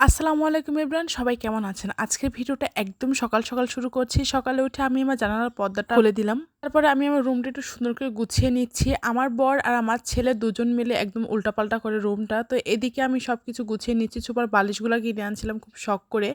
আসসালামু আলাইকুম ইব্রান সবাই কেমন আছেন? আজকের ভিডিওটা একদম সকাল সকাল শুরু করছি। সকালে উঠে আমি আমার জানালার পর্দাটা খুলে দিলাম। তারপরে আমি আমার রুমটা একটু সুন্দর করে গুছিয়ে নিচ্ছি। আমার বর আর আমার ছেলে দুজন মিলে একদম উল্টাপাল্টা করে রুমটা তো এদিকে আমি সব কিছু গুছিয়ে নিচ্ছি। সুপার বালিশগুলো কিনে আনছিলাম খুব শখ করে।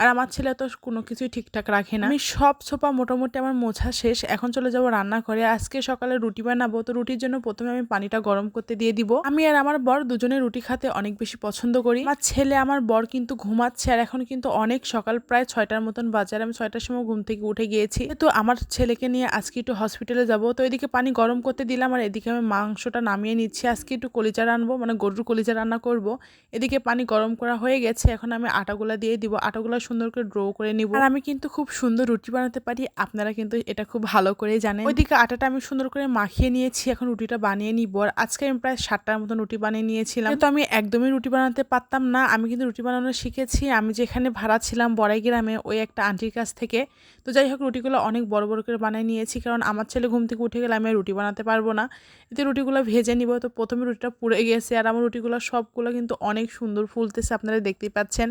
আর আমার ছেলে তো কোনো কিছুই ঠিকঠাক রাখে না। আমি সব সোপা মোটামুটি আমার মোছা শেষ। এখন চলে যাব রান্না করে আজকে সকালে রুটি বানাবো। তো রুটির জন্য প্রথমে আমি পানিটা গরম করতে দিয়ে দিব। আমি আর আমার বর দুজনে রুটি খেতে অনেক বেশি পছন্দ করি। আমার ছেলে, আমার বর কিন্তু ঘুমাচ্ছে আর এখন কিন্তু অনেক সকাল, প্রায় ছয়টার মতন বাজার আমি ছয়টার সময় ঘুম থেকে উঠে গিয়েছি। তো আমার ছেলেকে নিয়ে আজকে একটু হসপিটালে যাব। তো এদিকে পানি গরম করতে দিলাম আর এদিকে আমি মাংসটা নামিয়ে নিচ্ছি। আজকে একটু কলিজা রানবো মানে গরুর কলিজা রান্না করব। এদিকে পানি গরম করা হয়ে গেছে। এখন আমি আটাগুলা দিয়ে দিব। আটাগুলা সুন্দর করে ড্রো করে নিব। আর আমি কিন্তু খুব সুন্দর রুটি বানাতে পারি। আপনারা কিন্তু এটা খুব ভালো করে জানেন। ওইদিকে আটাটা আমি সুন্দর করে মাখিয়ে নিয়েছি এখন রুটিটা বানিয়ে নিব। আর আজকে আমি প্রায় ষাটটার মতন রুটি বানিয়ে নিয়েছিলাম। তো আমি একদমই রুটি বানাতে পারতাম না আমি কিন্তু রুটি বানানো শিখেছি। আমি যেখানে ভাড়া ছিলাম বড়াই গ্রামে ওই একটা আন্টির কাছ থেকে। তো যাই হোক রুটিগুলো অনেক বড় বড় করে বানিয়ে নিয়েছি। কারণ আমার ছেলে ঘুম থেকে উঠে গেলে আমি আর রুটি বানাতে পারব না। এতে রুটিগুলো ভেজে নিব। তো প্রথমে রুটিটা পুড়ে গেছে। আর আমার রুটিগুলো সবগুলো কিন্তু অনেক সুন্দর ফুলতেছে আপনারা দেখতেই পাচ্ছেন।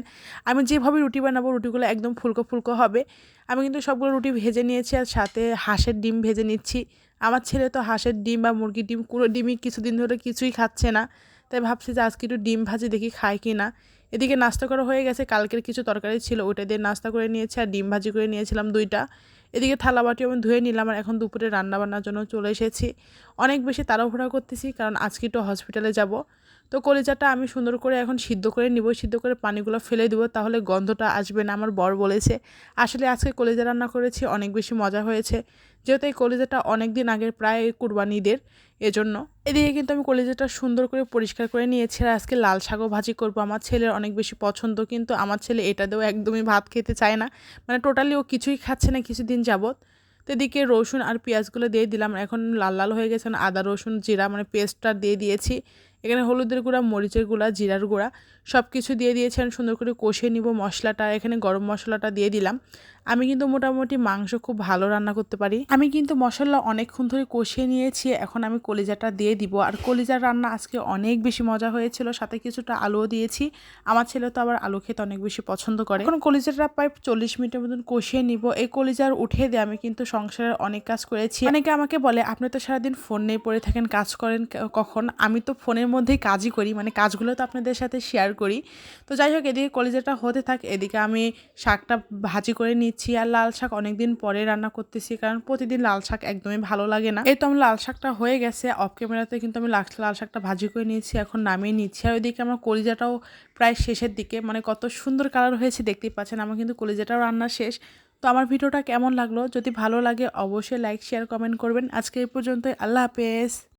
আমি যেভাবে রুটি বানাবো রুটিগুলো একদম ফুলকো ফুলকো হবে। আমি কিন্তু সবগুলো রুটি ভেজে নিয়েছি আর সাথে হাঁসের ডিম ভেজে নিচ্ছি। আমার ছেলে তো হাঁসের ডিম বা মুরগির ডিম, কোনো ডিমই কিছুদিন ধরে কিছুই খাচ্ছে না। তাই ভাবছি যে আজকে একটু ডিম ভাজি দেখি খায় কি না। এদিকে নাস্তা করা হয়ে গেছে, কালকের কিছু তরকারি ছিল, ওইটা দিয়ে নাস্তা করে নিয়েছি আর ডিম ভাজি করে নিয়েছিলাম দুইটা। এদিকে থালা বাটি আমি ধুয়ে নিলাম আর এখন দুপুরে রান্না বান্নার জন্য চলে এসেছি। অনেক বেশি তাড়াহুড়া করতেছি কারণ আজকে একটু হসপিটালে যাব। তো কলিজাটা আমি সুন্দর করে এখন সিদ্ধ করে নিব, সিদ্ধ করে পানিগুলো ফেলে দেবো, তাহলে গন্ধটা আসবে না, আমার বর বলেছে। আসলে আজকে কলিজা রান্না করেছি, অনেক বেশি মজা হয়েছে। যেহেতু এই কলিজাটা অনেক দিন আগের প্রায় কুরবানিদের এজন্য। এদিকে কিন্তু আমি কলিজাটা সুন্দর করে পরিষ্কার করে নিয়েছি, আর আজকে লাল শাকও ভাজি করব। আমার ছেলের অনেক বেশি পছন্দ, কিন্তু আমার ছেলে এটা দিয়েও একদমই ভাত খেতে চায় না। মানে টোটালি ও কিছুই খাচ্ছে না, কিছুদিন যাবত তো এদিকে রসুন আর পেঁয়াজগুলো দিয়ে দিলাম, এখন লাল লাল হয়ে গেছে আদা, রসুন, জিরা মানে পেস্টটা দিয়ে দিয়েছি। এখানে হলুদের গুঁড়া, মরিচের গুঁড়া, জিরার গুঁড়া সব কিছু দিয়ে দিয়েছেন। সুন্দর করে কষিয়ে নিব মশলাটা। এখানে গরম মশলাটা দিয়ে দিলাম। আমি কিন্তু মোটামুটি মাংস খুব ভালো রান্না করতে পারি। আমি কিন্তু মশলা অনেকক্ষণ ধরে কষিয়ে নিয়েছি, এখন আমি কলিজাটা দিয়ে দিব। আর কলিজার রান্না আজকে অনেক বেশি মজা হয়েছিল, সাথে কিছুটা আলুও দিয়েছি। আমার ছেলে তো আবার আলু খেতে অনেক বেশি পছন্দ করে। এখন কলিজাটা প্রায় চল্লিশ মিনিটের মতন কষিয়ে নিব। এই কলিজার উঠে দিয়ে আমি কিন্তু সংসারের অনেক কাজ করেছি। অনেকে আমাকে বলে, আপনি তো সারাদিন ফোন নিয়ে পড়ে থাকেন, কাজ করেন কখন? আমি তো ফোনের মধ্যেই কাজই করি মানে কাজগুলো তো আপনাদের সাথে শেয়ার করি। তো যাই হোক, এদিকে কলিজাটা হতে থাক, এদিকে আমি শাকটা ভাজি করে নিচ্ছি। আর লাল শাক অনেকদিন পরে রান্না করতেছি, কারণ প্রতিদিন লাল শাক একদমই ভালো লাগে না। এই তো আমার লাল শাকটা হয়ে গেছে অফ ক্যামেরাতে কিন্তু আমি লাল শাকটা ভাজি করে নিয়েছি, এখন নামিয়ে নিচ্ছি। আর ওইদিকে আমার কলিজাটাও প্রায় শেষের দিকে মানে কত সুন্দর কালার হয়েছে দেখতেই পাচ্ছেন, আমার কিন্তু কলিজাটাও রান্না শেষ। তো আমার ভিডিওটা কেমন লাগল? যদি ভালো লাগে অবশ্যই লাইক শেয়ার কমেন্ট করবেন। আজকে এই পর্যন্তই, আল্লাহ হাফেজ।